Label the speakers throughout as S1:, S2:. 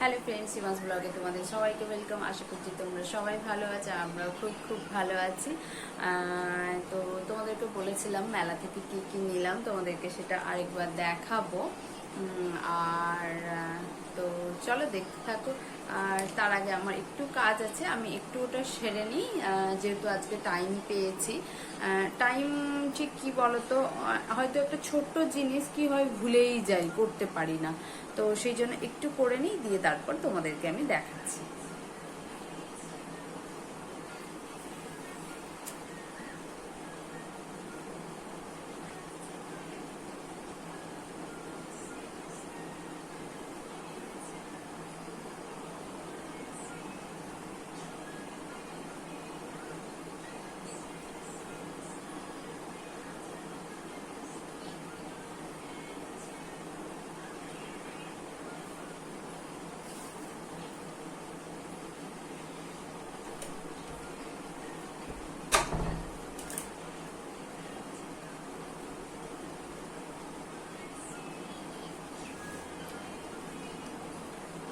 S1: Hello friends সিমাস ব্লগে তোমাদের সবাইকে ওয়েলকাম আশা করছি তোমরা সবাই ভালো আছো, আমরাও খুব খুব ভালো আছি। তো তোমাদেরকে বলেছিলাম মেলা থেকে কি কি নিলাম, তোমাদেরকে সেটা আরেকবার দেখাবো। আর তো চলো দেখতে থাকো। আর তার আগে আমার একটু কাজ আছে, আমি একটু ওটা সেরে নিই যেহেতু আজকে টাইম পেয়েছি। টাইম ঠিক কী বলতো হয়তো একটা ছোট্ট জিনিস কি হয় ভুলেই যাই, করতে পারি না। তো সেই জন্য একটু করে নিই, দিয়ে তারপর তোমাদেরকে আমি দেখাচ্ছি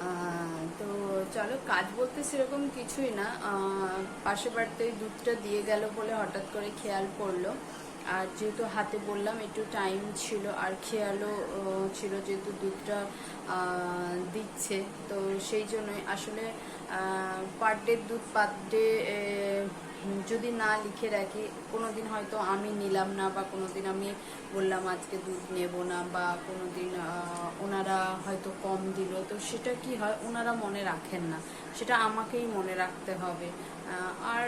S1: আহ, তো চলো, কাজ বলতে সেরকম কিছুই না। পাশে বাড়িতে দুধটা দিয়ে গেল বলে হঠাৎ করে খেয়াল পড়ল। আর যেহেতু হাতে বললাম, একটু টাইম ছিল, আর খেয়ালও ছিল যেহেতু দুধটা দিচ্ছে। তো সেই জন্যই আসলে পার ডে দুধ পার ডে যদি না লিখে রাখি কোনো দিন হয়তো আমি নিলাম না বা কোনো দিন আমি বললাম আজকে দুধ নেব না বা কোনো দিন ওনারা হয়তো কম দিল। তো সেটা কি হয়? ওনারা মনে রাখেন না। সেটা আমাকেই মনে রাখতে হবে। আর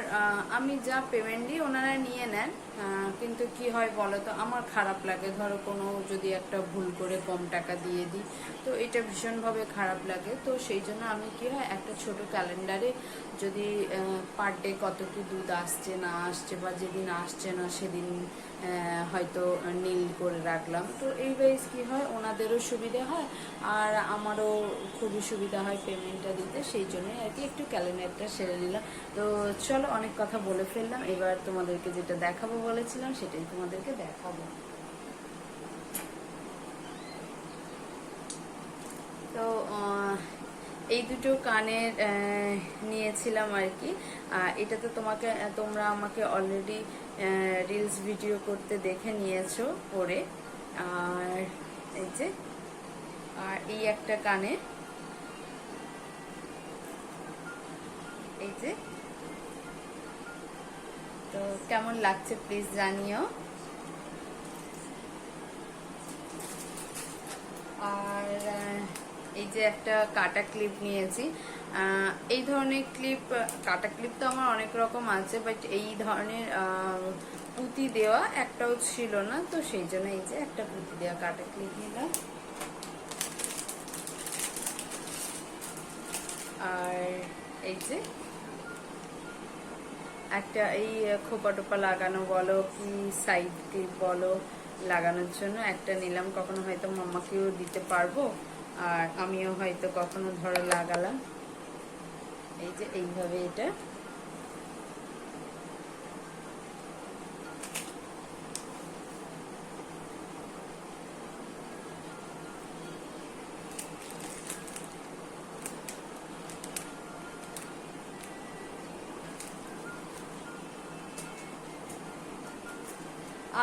S1: আমি যা পেমেন্ট দিই ওনারা নিয়ে নেন। কিন্তু কি হয় বলো তো? আমার খারাপ লাগে। ধরো কোনো যদি একটা ভুল করে কম টাকা দিয়ে দিই, তো এটা ভীষণভাবে খারাপ লাগে। তো সেই জন্য আমি কি হয়, একটা ছোট ক্যালেন্ডারে যদি পার ডে কত কি দুধ আসছে না আসছে বা যেদিন আসছে না সেদিন হয়তো নীল করে রাখলাম। তো এই ওয়াইজ কি হয়, ওনাদেরও সুবিধা হয় আর আমারও খুবই সুবিধা হয় পেমেন্টটা দিতে, সেই জন্যই আর কি একটু ক্যালেন্ডারটা সেরে নিলাম। তো চলো অনেক কথা বলে ফেললাম, এবার তোমাদেরকে যেটা দেখাবো বলেছিলাম সেটাই তোমাদেরকে দেখাবো তো আহ, এই দুটো কানের নিয়েছিলাম আর কি। এটা তো তোমাকে, তোমরা আমাকে অলরেডি রিলস ভিডিও করতে দেখে নিয়েছো পরে। আর এই যে, আর এই একটা কানে। এই যে। তো কেমন লাগছে প্লিজ জানিও আর আহ, এই যে একটা কাটা ক্লিপ নিয়েছি। এই ধরনের ক্লিপ কাটা ক্লিপ তো আমার অনেক রকম আছে বাট এই ধরনের পুঁতি দেওয়া একটাও ছিল না, তো সেই জন্য এই যে একটা পুঁতি দেওয়া কাটা ক্লিপ নিলাম। আর এই যে একটা এই খোপা টোপা লাগানো বলো কি সাইড ক্লিপ বলো, লাগানোর জন্য একটা নিলাম। কখনো হয়তো মামাকেও দিতে পারব। আর আমিও হয়তো কখনো ধরো লাগালাম। এই যে এইভাবে এটা।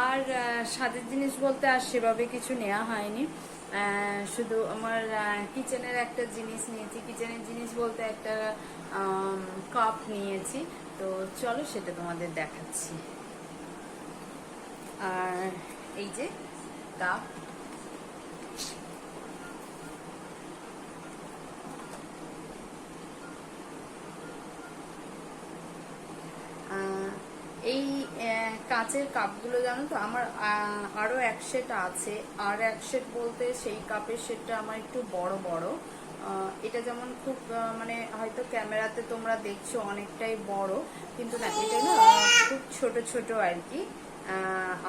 S1: আর স্বাদের জিনিস বলতে আর সেভাবে কিছু নেওয়া হয়নি। শুধু আমার কিচেনের একটা জিনিস নিয়েছি। কিচেনের জিনিস বলতে একটা কাপ নিয়েছি। তো চলো সেটা তোমাদের দেখাচ্ছি। আর এই যে কাপ এই কাচের কাপগুলো জানো তো? আমার আহ, আরও এক সেট আছে। আর এক সেট বলতে সেই কাপের সেটটা আমার একটু বড় বড়। এটা যেমন খুব মানে হয়তো ক্যামেরাতে তোমরা দেখছ অনেকটাই বড় কিন্তু না এটা না খুব ছোট ছোট আর কি।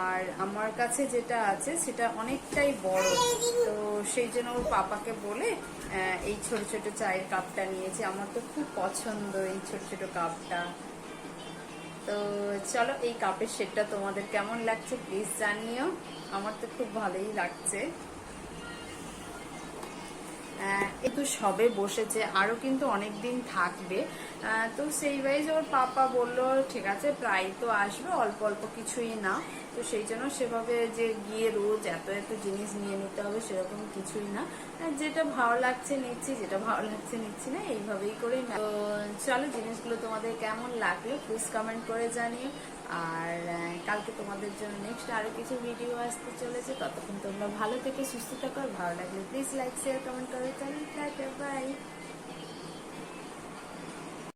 S1: আর আমার কাছে যেটা আছে সেটা অনেকটাই বড়। তো সেই জন্য ওর পাপাকে বলে এই ছোট ছোট চায়ের কাপটা নিয়েছি। আমার তো খুব পছন্দ এই ছোট ছোট কাপটা। তো চলো এই কাপের সেটটা তোমাদের কেমন লাগছে প্লিজ জানিও। আমার তো খুব ভালোই লাগছে। একটু সবে বসেছে আরও কিন্তু অনেক দিন থাকবে। তো সেই ওয়াইজ ওর পাপা বলল, ঠিক আছে, প্রায় তো আসবে, অল্প অল্প কিছুই না। তো সেই জন্য সেভাবে যে গিয়ে রোজ এত এত জিনিস নিয়ে নিতে হবে সেরকম কিছুই না। যেটা ভালো লাগছে নিচ্ছি, যেটা ভালো লাগছে নিচ্ছি না, এইভাবেই করেই না- তো চলো জিনিসগুলো তোমাদের কেমন লাগল প্লিজ কমেন্ট করে জানিও। আর কালকে তোমাদের জন্য নেক্সট আরও কিছু ভিডিও আসতে চলেছে। ততক্ষণ তোমরা ভালো থেকে, সুস্থ থাকো। আর ভালো লাগলে প্লিজ লাইক শেয়ার কমেন্ট করে চ্যানেল বাই